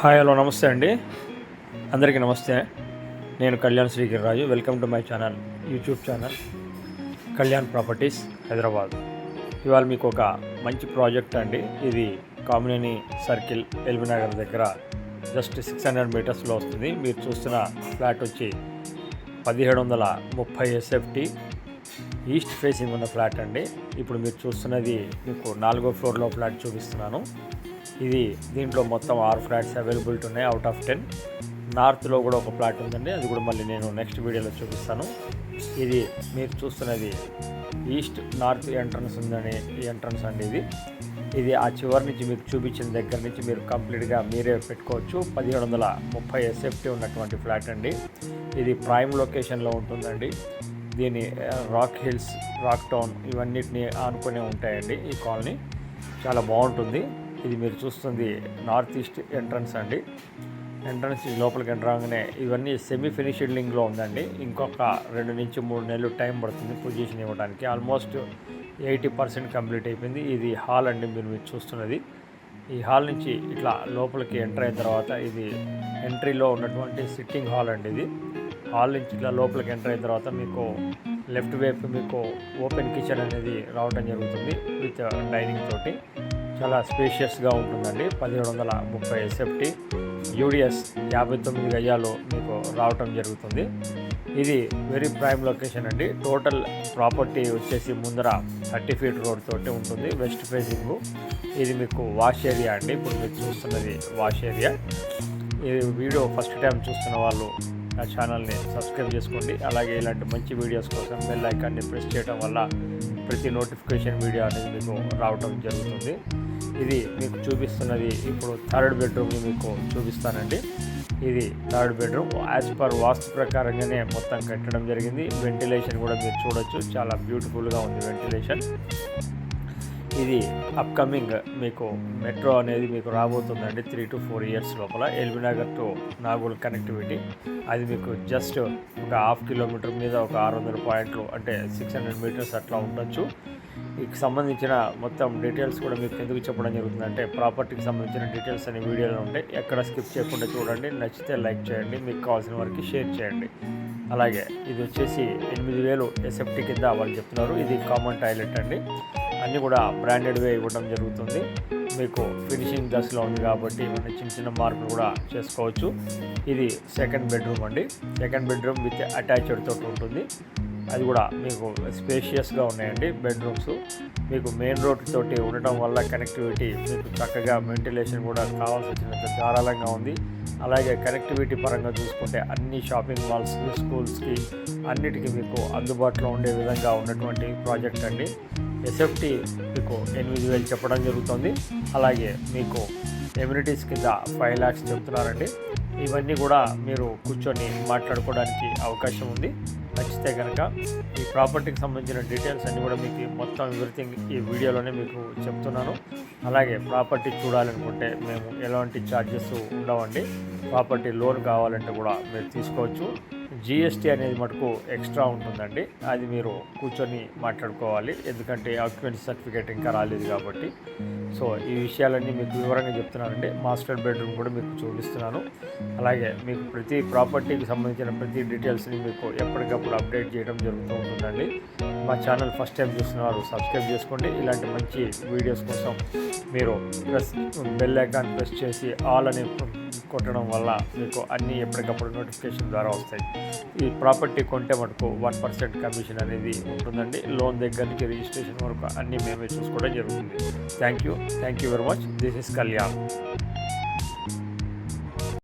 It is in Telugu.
హాయ్ హలో నమస్తే అండి. అందరికీ నమస్తే. నేను Kalyan Srigiriraju. Welcome to my channel YouTube channel Kalyan properties Hyderabad ఇవాళ మీకు ఒక మంచి ప్రాజెక్ట్ అండి. ఇది కామినేని సర్కిల్ ఎల్బీనగర్ దగ్గర జస్ట్ సిక్స్ హండ్రెడ్ మీటర్స్లో వస్తుంది. మీరు చూస్తున్న ఫ్లాట్ వచ్చి పదిహేడు వందల ముప్పై ఎస్ఎఫ్టీ ఈస్ట్ ఫేసింగ్ ఉన్న ఫ్లాట్ అండి. ఇప్పుడు మీరు చూస్తున్నది మీకు నాలుగో ఫ్లోర్లో ఫ్లాట్ చూపిస్తున్నాను. ఇది దీంట్లో మొత్తం ఆరు ఫ్లాట్స్ అవైలబిలిటీ ఉన్నాయి అవుట్ ఆఫ్ టెన్ నార్త్లో కూడా ఒక ఫ్లాట్ ఉందండి అది కూడా మళ్ళీ నేను నెక్స్ట్ వీడియోలో చూపిస్తాను. ఇది మీరు చూస్తున్నది ఈస్ట్ నార్త్ ఎంట్రన్స్ ఉందని ఎంట్రన్స్ అండి ఇది. ఇది ఆ చివరి నుంచి మీకు చూపించిన దగ్గర నుంచి మీరు కంప్లీట్గా మీరే పెట్టుకోవచ్చు. పదిహేడు వందల ముప్పై ఎస్ఎఫ్టీ ఉన్నటువంటి ఫ్లాట్ అండి. ఇది ప్రైమ్ లొకేషన్లో ఉంటుందండి. దీని రాక్ హిల్స్ రాక్ టౌన్ ఇవన్నిటిని ఆనుకునే ఉంటాయండి ఈ కాలనీ. చాలా బాగుంటుంది. ఇది మీరు చూస్తుంది నార్త్ ఈస్ట్ ఎంట్రన్స్ అండి. ఎంట్రన్స్ లోపలికి ఎంటర్ రాగానే ఇవన్నీ సెమీ ఫినిషింగ్ లింగ్లో ఉందండి. ఇంకొక రెండు నుంచి మూడు నెలలు టైం పడుతుంది పొజిషన్ ఇవ్వడానికి. ఆల్మోస్ట్ ఎయిటీ పర్సెంట్ కంప్లీట్ అయిపోయింది. ఇది హాల్ అండి మీరు మీరు చూస్తున్నది. ఈ హాల్ నుంచి ఇట్లా లోపలికి ఎంటర్ అయిన తర్వాత ఇది ఎంట్రీలో ఉన్నటువంటి సిట్టింగ్ హాల్ అండి ఇది. హాల్ నుంచి ఇట్లా లోపలికి ఎంటర్ అయిన తర్వాత మీకు లెఫ్ట్ వైపు మీకు ఓపెన్ కిచెన్ అనేది రావడం జరుగుతుంది విత్ డైనింగ్ తోటి. చాలా స్పేషియస్గా ఉంటుందండి. పదిహేడు వందల ముప్పై ఎస్ఎఫ్టీ. యూడిఎస్ యాభై తొమ్మిది గజాలు మీకు రావటం జరుగుతుంది. ఇది వెరీ ప్రైమ్ లొకేషన్ అండి. టోటల్ ప్రాపర్టీ వచ్చేసి ముందర థర్టీ ఫీట్ రోడ్ తోటి ఉంటుంది. West facing. ఇది మీకు వాష్ ఏరియా అండి. ఇప్పుడు మీరు చూస్తున్నది వాష్ ఏరియా. ఇది వీడియో ఫస్ట్ టైం చూస్తున్న వాళ్ళు నా ఛానల్ని సబ్స్క్రైబ్ చేసుకోండి. అలాగే ఇలాంటి మంచి వీడియోస్ కోసం బెల్ ఐకాన్ని ప్రెస్ చేయడం వల్ల ప్రతి నోటిఫికేషన్ వీడియో అనేది మీకు రావటం జరుగుతుంది. ఇది మీకు చూపిస్తున్నది ఇప్పుడు థర్డ్ బెడ్రూమ్ మీకు చూపిస్తానండి. ఇది third bedroom. As per vastu ప్రకారంగానే మొత్తం కట్టడం జరిగింది. వెంటిలేషన్ కూడా మీరు చూడొచ్చు. చాలా బ్యూటిఫుల్గా ఉంది వెంటిలేషన్ ఇది అప్కమింగ్ మీకు మెట్రో అనేది మీకు రాబోతుందండి three to four years LB Nagar LB Nagar to Nagole connectivity అది మీకు జస్ట్ ఒక హాఫ్ కిలోమీటర్ మీద ఒక ఆరు వందల పాయింట్లు అంటే సిక్స్ హండ్రెడ్ మీటర్స్ అట్లా ఉండొచ్చు. వీటికి సంబంధించిన మొత్తం డీటెయిల్స్ కూడా మీకు ఎందుకు చెప్పడం జరుగుతుంది అంటే ప్రాపర్టీకి సంబంధించిన డీటెయిల్స్ అనే వీడియోలు ఉంటాయి. ఎక్కడ స్కిప్ చేయకుండా చూడండి. నచ్చితే లైక్ చేయండి. మీకు కావాల్సిన వారికి షేర్ చేయండి. అలాగే ఇది వచ్చేసి ఎనిమిది వేలు ఎస్ఎఫ్టీ కింద వాళ్ళు చెప్తున్నారు. ఇది కామన్ టాయిలెట్ అండి. అన్నీ కూడా బ్రాండెడ్వే ఇవ్వడం జరుగుతుంది. మీకు ఫినిషింగ్ దశలో ఉంది కాబట్టి మన చిన్న చిన్న మార్పులు కూడా చేసుకోవచ్చు. ఇది సెకండ్ బెడ్రూమ్ అండి. సెకండ్ బెడ్రూమ్ విత్ అటాచ్డ్ తోటి ఉంటుంది. అది కూడా మీకు స్పేషియస్గా ఉన్నాయండి బెడ్రూమ్స్ మీకు మెయిన్ రోడ్ తోటి ఉండటం వల్ల కనెక్టివిటీ మీకు చక్కగా వెంటిలేషన్ కూడా కావాల్సి వచ్చినంత ధారాళంగా ఉంది. అలాగే కనెక్టివిటీ పరంగా చూసుకుంటే అన్ని షాపింగ్ మాల్స్కి స్కూల్స్కి అన్నిటికీ మీకు అందుబాటులో ఉండే విధంగా ఉన్నటువంటి ప్రాజెక్ట్ అండి. ఎస్ఎఫ్టీ మీకు ఎనిమిది వేలు చెప్పడం జరుగుతుంది. అలాగే మీకు ఎమ్యూనిటీస్ కింద ఫైవ్ ల్యాక్స్ చెప్తున్నారండి. ఇవన్నీ కూడా మీరు కూర్చొని మాట్లాడుకోవడానికి అవకాశం ఉంది. నచ్చితే కనుక ఈ ప్రాపర్టీకి సంబంధించిన డీటెయిల్స్ అన్నీ కూడా మీకు మొత్తం ఎవ్రీథింగ్ ఈ వీడియోలోనే మీకు చెప్తున్నాను. అలాగే ప్రాపర్టీ చూడాలనుకుంటే మేము ఎలాంటి ఛార్జెస్ ఉండవండి. ప్రాపర్టీ లోన్ కావాలంటే కూడా మీరు తీసుకోవచ్చు. జిఎస్టీ అనేది మటుకు ఎక్స్ట్రా ఉంటుందండి. అది మీరు కూర్చొని మాట్లాడుకోవాలి. ఎందుకంటే ఆక్యుపెన్సీ సర్టిఫికేట్ ఇంకా రాలేదు కాబట్టి. సో ఈ విషయాలన్నీ మీకు వివరంగా చెప్తున్నానండి. మాస్టర్ బెడ్రూమ్ కూడా మీకు చూపిస్తున్నాను. అలాగే మీకు ప్రతి ప్రాపర్టీకి సంబంధించిన ప్రతి డీటెయిల్స్ని మీకు ఎప్పటికప్పుడు అప్డేట్ చేయడం జరుగుతూ ఉంటుందండి. మా ఛానల్ ఫస్ట్ టైం చూస్తున్నారు సబ్స్క్రైబ్ చేసుకోండి. ఇలాంటి మంచి వీడియోస్ కోసం మీరు ప్రెస్ బెల్ ఐకాన్ ప్రెస్ చేసి ఆల్ అనే కొట్టడం వల్ల మీకు అన్నీ ఎప్పటికప్పుడు నోటిఫికేషన్ ద్వారా వస్తాయి. ఈ ప్రాపర్టీ కొంటే మటుకు వన్ పర్సెంట్ కమిషన్ అనేది ఉంటుందండి. లోన్ దగ్గర నుంచి రిజిస్ట్రేషన్ వరకు అన్నీ మేమే చూసుకోవడం జరుగుతుంది. Thank you thank you very much this is Kalyan